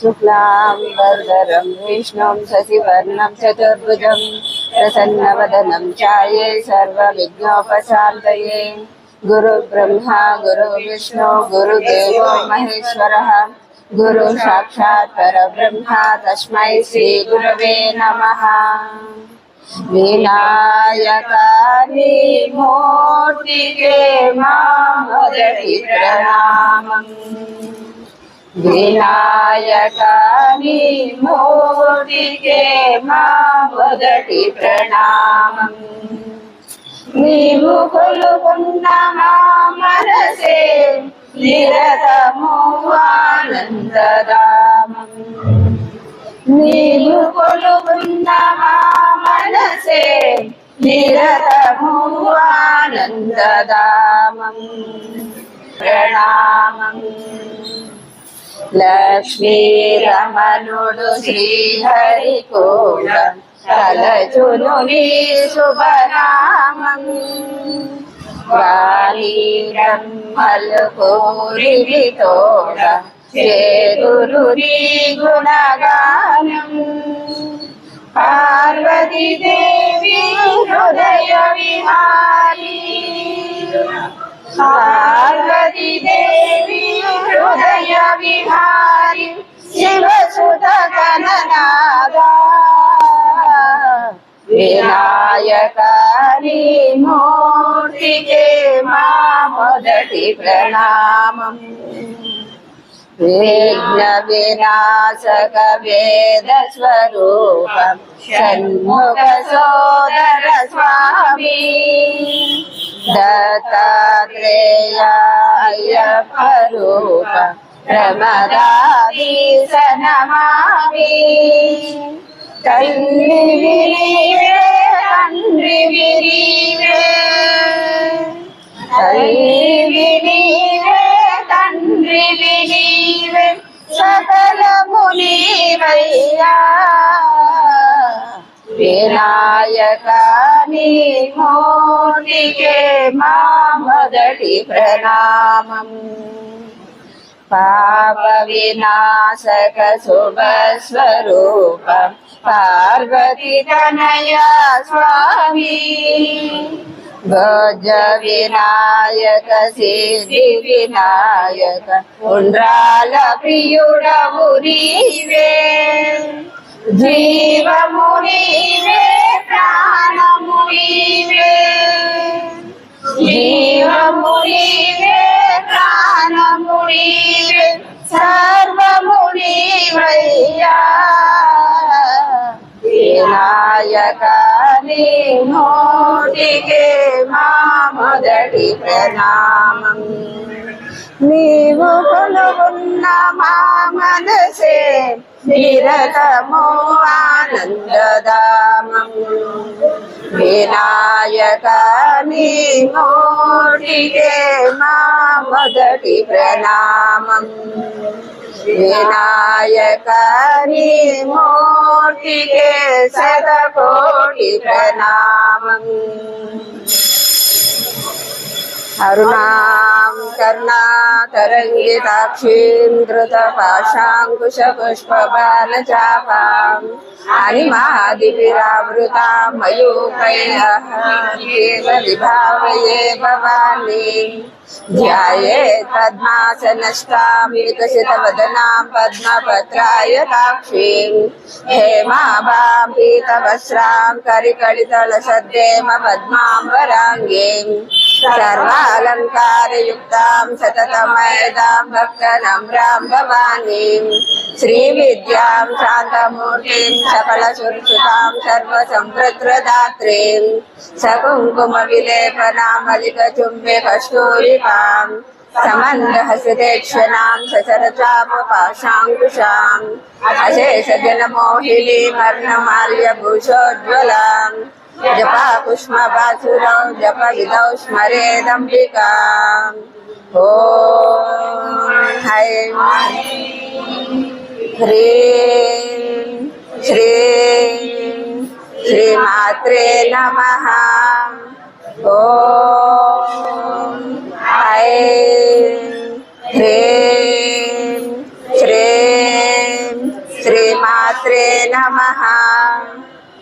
शुक्लां वरदरं विष्णुं शशिवर्णं चतुर्भुजम् प्रसन्न प्रसन्नवदनं चाये सर्वविघ्नोपशान्तये। गुरु गुरुविष्णु गुरुदेवो महेश्वरः। गुरुसाक्षात् परब्रह्मा गुरु श्रीगुरवे नमः। विनायकानि मूर्तिके माँ प्रणामम्। వినాయకాని మూర్తికే మా మొదటి ప్రణామం. నీవు కొలుకున్న మా మనసే నిరతము ఆనందదామం నీవు కొలుకున్న మా మనసే నిరతము ఆనందదామం ప్రణామం. లక్ష్మీ రమణుడు శ్రీహరి కూడా తలచును నీ శుభనామం వాణి బ్రహ్మలు కోరి తోడ చేదురు నీ గుణగానం పార్వతీ దేవి హృదయ విహారీ पार्वती देवी हृदय विहारी शिवसुत गणनादा विनायकारी मूर्तिके मा मोदटि प्रणामम् विघ्नविनाशक वेदस्वरूपं षण्मुखसोदर स्वामी। ದತ್ತಾತ್ರೇಯ ಅಯ್ಯಪ್ಪ ರೂಪ ಪ್ರಮದಾದೀಶ ನಮಾಮಿ ತನ್ನಿ ವಿರಿವೆ ತನ್ನಿ ವಿರಿವೆ ತನ್ನಿ ವಿರಿವೆ ತನ್ನಿ ವಿರಿವೆ ಸಕಲ ಮುನಿ ವೈಯಾ సకల మునివయ్యా మూర్తికే మా మొదటి ప్రణామం. పాప వినాశక శుభ స్వరూప. పార్వతి తనయ స్వామి. భోజ వినాయక సిద్ధి వినాయక ఉండ్రాల ప్రియుడవు నీవే. జీవము నీవే ప్రాణము నీవే జీవము నీవే ప్రాణము నీవే సర్వము నీవయ్యా వినాయకాని నోటికే మా మొదటి ప్రణామం నీవు కొలువున్న మా మనసే నిరతము ఆనందదామం వినాయకాని మోటికే మా మొదటి ప్రణామం వినాయకాని మూర్తికే శతకోటి ప్రణామం అరుణాం कर्णातरङ्गिताक्षीं धृतपाशाङ्कुशपुष्पबालचापाम् अनिमादिभिरावृता मयूकैः विभावये भवानीम् ध्याये पद्मासनष्टां विकसितवदनां पद्मपत्राय ताक्षीं हेमाभां पीतवस्त्रां करिकलितलसद्वेम पद्माम्बराङ्गीम् సర్వాలంకారయుక్తాం సతతమయదాం భక్తనమ్రాం భవానీం శ్రీవిద్యాం శాంతమూర్తిం సకల సురసుతాం సర్వసంప్రత్రదాత్రీం సకుంకుమ విలేపనామలిక చుంబే కస్తూరికాం సమందహసితేక్షణాం जपा पुष्पपाशुरं जप विदौष्मरेदम्बिका ॐ ऐं ह्रीं श्रीं श्रीमात्रे नमः। ॐ ऐं ह्रीं श्रीं श्रीमात्रे नमः।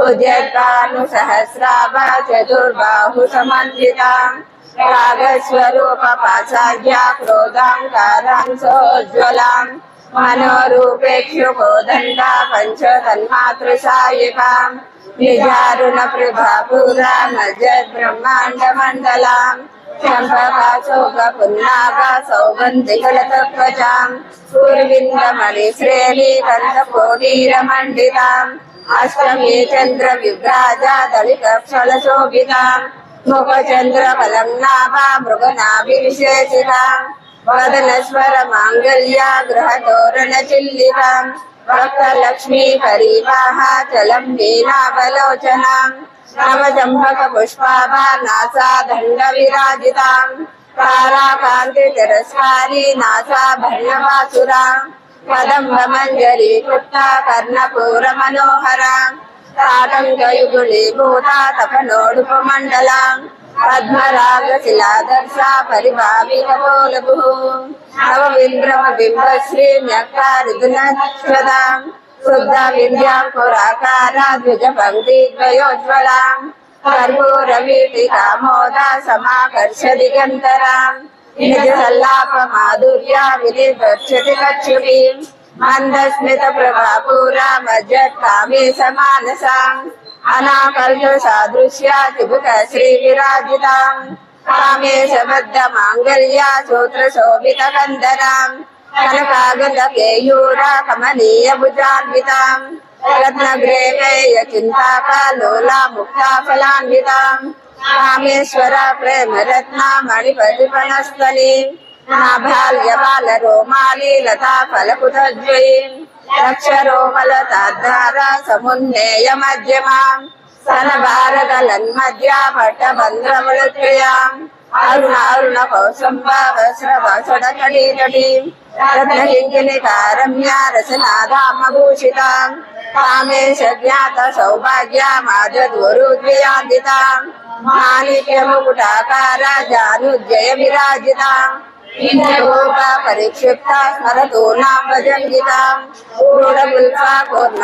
उद्यतानुसहस्राभ चतुर्बाहु समन्विताम् रागस्वरूपपाचार्या क्रोधाङ्काराम् सोज्ज्वलाम् मनोरूपेक्षुकोदण्डा पञ्च तन्मातृसायिकाम् निजारुणप्रभापुरा मज्जद्ब्रह्माण्डमण्डलाम् मंडला सौगन्धिकलतत्वजाम् पूर्विंदमणिश्रेणी कंदपोनीरमंडिता సమన్విత రాగస్వరూప పాచార్య క్రోధాంకారాంశోజ్వలాం మనోరూపేక్షు కోదండ పంచ తన్మాతృసాయికాం నిజారుణ ప్రభాపురా మజద్ బ్రహ్మాండ మండలాం చంపకా శోక పున్నాగ సౌగంధికల తత్వచాం పూర్విందమణి శ్రేణి కంద కోటీర మండితాం అష్టమి చంద్ర విభ్రాజ దళిత క్షల శోభితాం ముఖ చంద్ర ఫలం నాభా మృగనాభి విశేషితాం వదన స్వర మాంగళ్య గృహ తోరణ చిల్లికాం భక్త లక్ష్మీ పరివాహ చలం నీనావలోచనాం నవ చంపక పుష్పాభా నాసా దండ విరాజితాం తారాకాంతి తిరస్కారి నాసా భర్ణవాసురాం కదంబ మంజరి కృష్ణ కర్ణపూర మనోహర. తాటంకయుగుళి భూత తపనోడుప మండలాం. పద్మరాగ శిలాదర్శ పరిభావి కపోలభూ నవవింద్రమ బింబ శ్రీ న్యక్కారిదునశ్వదాం శుద్ధ విద్యాం పురాకార ద్విజ పంక్తి ద్వయోజ్వలాం కర్పూర వీటికా మోద సమాకర్ష దిగంతరాం. निजसल्लापमाधुर्या विधिर्दक्षति कक्षुभिम् मन्दस्मितप्रभापूरा मज्जत्कामे समानसाम् अनाकल्पसादृश्या त्रिभुकश्रीविराजिताम् कामे सबद्धमाङ्गल्या सूत्रशोभितकन्दनाम् कनकागतकेयूरा चिंता का लोला मुक्ताफलान्विताम् రామేశ్వర ప్రేమ రత్న మణిపతిపణస్థలి నాభాల్య బాల రోమాలి లతా ఫలకుతజ్వయీం రక్షరోమలతాద్ధార సమున్నేయ మధ్యమాం సన భారతలన్మధ్య పట్టబంధ్రములత్రయాం అరుణ అరుణ కౌసంబ రత్నలింగిని కటీతటీం రత్నకింకిని కారమ్య రసనాధామభూషితాం కామేశ జ్ఞాత సౌభాగ్య మాధద్వరుద్వయాందితాం మాణిక్య ముకుటాకార జానుజయ విరాజితాం పరిక్షిప్త స్మరతో నాం భజంగితాం గూఢపుల్ప పూర్ణ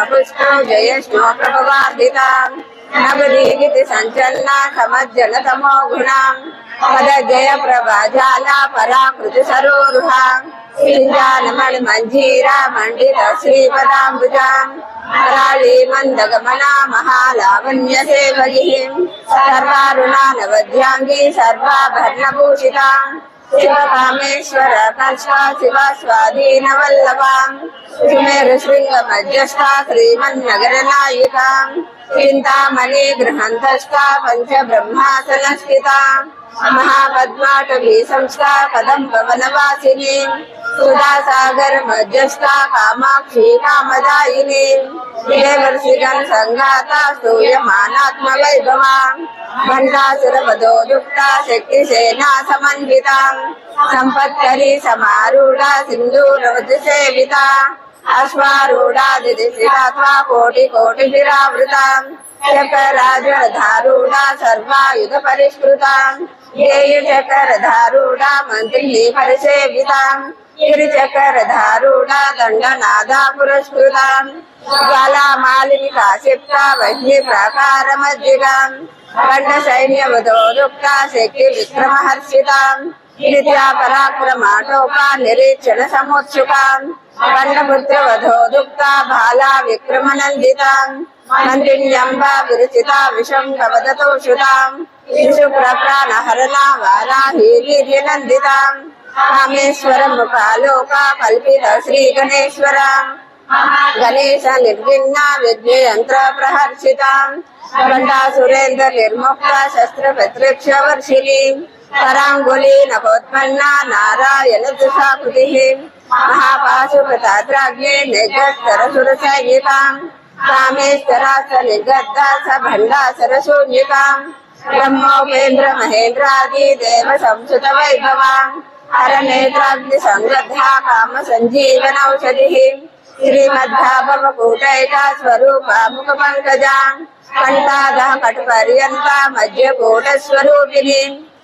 జయష్ణో ప్రభవార్ధితాం నవదీగితి సంచలన సమజ్జన తమో గుణాం పద జయ ప్రభాజాల పరాకృతి సరోరుహాం సింజానమణి మంజీర మండిత శ్రీపదాంబుజాం మరాళీ మందగమన మహాలావణ్య సేవగిం సర్వారుణానవధ్యాంగి సర్వాభరణభూషితాం శివకామేశ్వర కర్ష శివ స్వాధీన సుమేరు శృంగ మధ్యస్థ శ్రీమన్నగర నాయికాం చింతామణి గృహంతస్థ పంచ బ్రహ్మాసన స్థితాం మహాపద్మాటవీ సంస్థా కదంబ వనవాసిని సుధా మధ్యస్థ కామాక్షి కామదాయిని. దేవర్షిగన్ సంఘాత స్తూయమానాత్మ వైభవా. భండాసుర వదోదుక్త శక్తి సేనా సమన్విత. సంపత్కరి సమారూఢ సింధూరవతి సేవిత. అశ్వారూఢాదిశిరాత్మా కోటి కోటి విరావృతాం చకరాజధారూఢ సర్వాయుధ పరిష్కృతాం ఏయు చకరధారూఢ మంత్రిని పరిసేవితాం గిరిచకరధారూఢ దండనాదా పురస్కృతాం జ్వాలామాలిని కాశిప్త వహ్ని ప్రాకార మధ్యగాం ఖండ సైన్యవధోదుక్త శక్తి విక్రమహర్షితాం నిత్యా పరాక్రమాటోపా నిరీక్షణ సముత్సుకాం ఖండపుత్ర వధోదుక్త బాలా విక్రమనందితాం మంత్రిణ్యంబ విరచిత విషం కవదతో శుతాం శిశుప్ర వీర్యనందితాం కామేశ్వర ముఖాలోక కల్పిత శ్రీ గణేశ నిర్విఘ్న విఘ్న ప్రహర్షిత సురేంద్ర నిర్ముక్త శస్త్ర ప్రత్యక్ష వర్షిణి కరాంగులి నకోత్పన్న నారాయణ దుషాకృతి మహాపాశుపతాద్రాగ్నే నిగస్తరసుర సైనికాం కామేశ్వరాస నిగద్దాస భండాసర శూన్యకాం బ్రహ్మోపేంద్ర మహేంద్రాది దేవ సంసుత వైభవాం హర నేత్రాగ్ని సంగద్ధా కామ సంజీవనౌషధి శ్రీమద్భావ కూటైక స్వరూప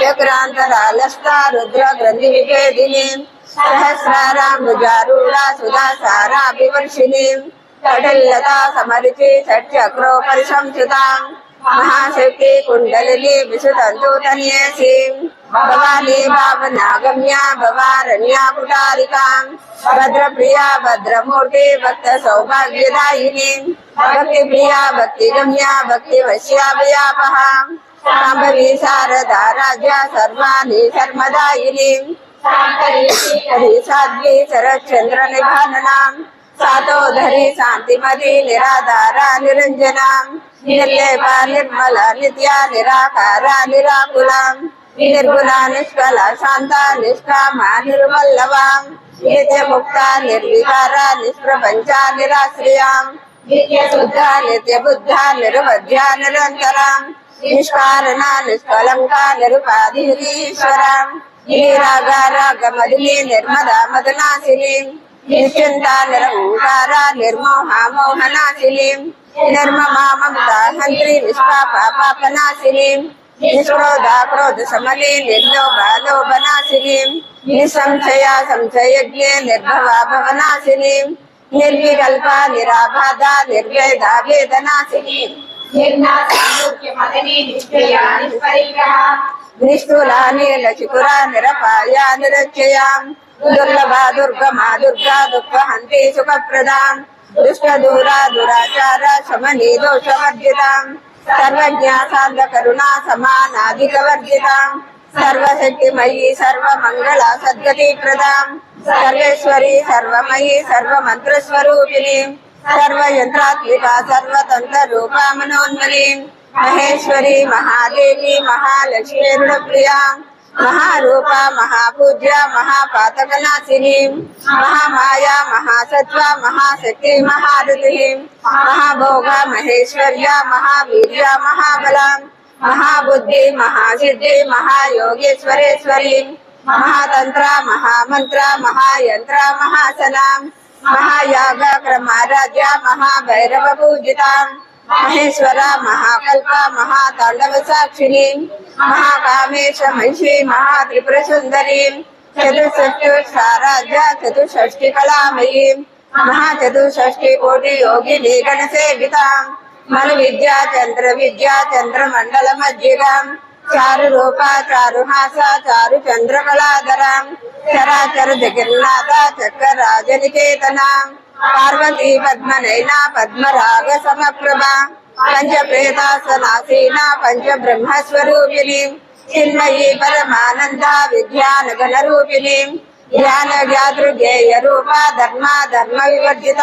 चक्रान्तरालस्ता रुद्रग्रन्थिविभेदिनीम् सहस्राराम्बुजारूढा सुधा सारा विवर्षिणीम् महाशक्ति कुण्डलिनी विशुतन्तुतन्यसीम् भवानी भावनागम्या भवारण्या कुटारिकाम् भद्रप्रिया भद्रमूर्ति भक्त सौभाग्यदायिनीम् भक्तिप्रिया भक्तिगम्या भक्तिवश्या व्यापहा సాంబవి శారదా రాజ్య సర్వాణి శర్మదాయిని సాధ్వి శరచంద్ర నిభాననాం. సాతోధరి శాంతిమతి నిరాధార నిరంజనాం. నిర్లేప నిర్మల నిత్య నిరాకార నిరాకులాం. నిర్గుణ నిష్కల శాంత నిష్కామ నిర్మల్లవాం. నిత్య ముక్త నిర్వికార నిష్ప్రపంచ నిరాశ్రయాం. నిత్య శుద్ధ నిత్య బుద్ధ నిరుపద్య నిరంతరాం. నిష్కారణ నిష్కలంక నిరుపాధిశ్వర నిరుపాధీశ్వరం నీరాగారాగమదిని నిర్మద మదనాశిని నిశ్చింత నిరంకార నిర్మోహ మోహనాశిలి నిర్మమా మమత హంత్రి నిష్పాప పాపనాశిని నిష్క్రోధ క్రోధ సమలి నిర్లోభ లోభనాశిని నిసంశయ సంశయజ్ఞ నిర్భవ భవనాశిని నిర్వికల్ప నిరాబాధ నిర్వేద వేదనాశిని నిష్ఠులా నీలచికురా నిరపాయా నిరచయాం దుర్లభా దుర్గమా దుర్గా దుఃఖ హంతి సుఖప్రదాం దుష్ట దూరా దురాచార శమని దోషవర్జితాం సర్వజ్ఞ సాంద కరుణా సమానాధిక వర్జితాం సర్వశక్తిమయీ సర్వమంగళ సద్గతి ప్రదాం సర్వేశ్వరి సర్వమయీ సర్వమంత్ర सर्वयत्रात्मिका महेश्वरी, महादेवी महालक्ष्मीर्णप्रिया महारूपा, महापूज्या, महापातकनाशिनी, महामाया महासत्वा महाशक्ति महारुधिः महाभोगा, महेश्वर्या, महावीर्या, महाबला, महाबुद्धि, महासिद्धि, महायोगेश्वरेश्वरी महातंत्र महामंत्र महायंत्र महासना महायाग क्रमाराजा महाभैरव पूजिता महेश्वरा, महाकल्प महातांडव साक्षिणी महाकामेश महिषी महात्रिपुर सुंदरी चतुष्टुषाराजा चतुष्टि कलामयी महाचतुष्टि कोटि योगिनी गण सेविता मन विद्या चंद्र विद्या चंद्र मंडल मज्जिगा చారు రూప చారు హాస చారు చంద్ర కళాధరాం చరాచర జగన్నాథ చక్ర రాజనికేతనాం పార్వతీ పద్మనైనా పద్మరాగ సమప్రభ పంచప్రేతాసనాసీన పంచ బ్రహ్మస్వరూపిణి చిన్మయీ పరమానంద విజ్ఞాన గణ రూపిణి జ్ఞాన వ్యాతృగేయ రూప ధర్మ ధర్మ వివర్జిత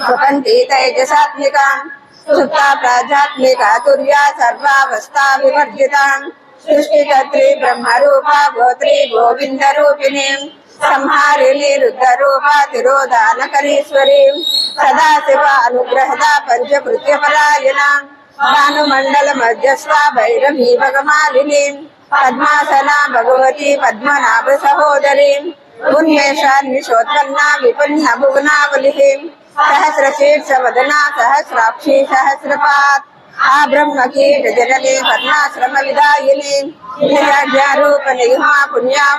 స్వపంతి తేజసాత్మికాం सुप्ता प्राजात्मिका तुर्या सर्वावस्था विवर्जिता सृष्टिकर्त्री ब्रह्मरूपा गोत्री गोविन्दरूपिणी। संहारिणी रुद्ररूपा तिरोधानकरीश्वरी। सदा शिव अनुग्रहदा पञ्चकृत्यपरायणा भानुमण्डल मध्यस्था भैरवी भगमालिनी। पद्मासना भगवती पद्मनाभ सहोदरी उन्मेषान्विषोत्पन्ना विपन्ना भुवनावलिः सहस्रशीर्ष वदना सहस्राक्षी सहस्रपात आ ब्रह्म कीट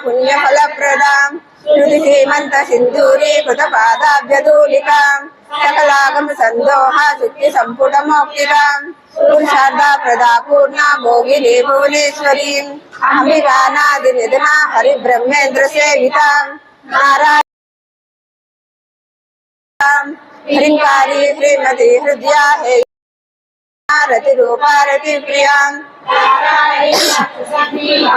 पुण्य फल प्रदा श्रुति सिंधूरी कृत सकलागम संदोहा संपुट मौक्तिका प्रदा भोगिनी भुवनेश्वरी अंबिका नादि निधना हरिब्रह्मेन्द्र सेविता नारायण హ్రీంకారి శ్రీమతి హృదయ హే రతి రూపారతి ప్రియాం.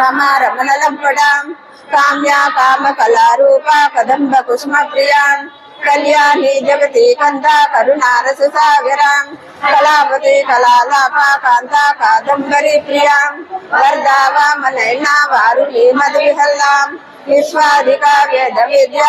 రమ రమణ లంపడాం కామ్య కామ కళారూప కదంబ కుసుమ ప్రియాం. కళ్యాణి జగతి కంద కరుణారస సాగరాం. కళాపతి కళాలాప కాంత కాదంబరి ప్రియాం. వరదావామనైనా వారు మధు విహల్లాం విశ్వాధిక వేద విద్య